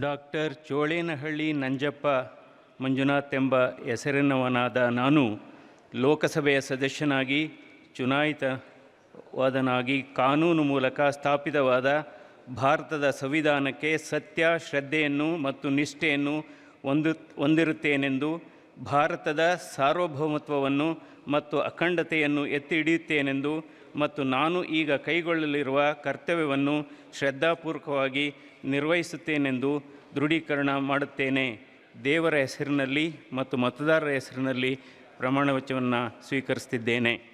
Doctor Cholenahalli Nanjappa Manjunath ಎಂಬ ಹೆಸರಿನವನಾದ ನಾನು ಲೋಕಸಭೆಯ ಸದಸ್ಯನಾಗಿ, ಚುನಾಯಿತವಾದನಾಗಿ, ಕಾನೂನು ಮೂಲಕ ಸ್ಥಾಪಿತವಾದ ಭಾರತದ ಸಂವಿಧಾನಕ್ಕೆ ಸತ್ಯ, ಶ್ರದ್ಧೆಯನ್ನು ಮತ್ತು ನಿಷ್ಠೆಯನ್ನು ಹೊಂದು ಹೊಂದಿರುತ್ತೇನೆಂದು ಭಾರತದ ಸಾರ್ವಭೌಮತ್ವವನ್ನು ಮತ್ತು ಅಖಂಡತೆಯನ್ನು ಎತ್ತಿ ಹಿಡಿಯುತ್ತೇನೆಂದು ಮತ್ತು ನಾನು ಈಗ ಕೈಗೊಳ್ಳಲಿರುವ ಕರ್ತವ್ಯವನ್ನು ಶ್ರದ್ಧಾಪೂರ್ವಕವಾಗಿ ನಿರ್ವಹಿಸುತ್ತೇನೆಂದು ದೃಢೀಕರಣ ಮಾಡುತ್ತೇನೆ. ದೇವರ ಹೆಸರಿನಲ್ಲಿ ಮತ್ತು ಮತದಾರರ ಹೆಸರಿನಲ್ಲಿ ಪ್ರಮಾಣವಚನವನ್ನು ಸ್ವೀಕರಿಸ್ತಿದ್ದೇನೆ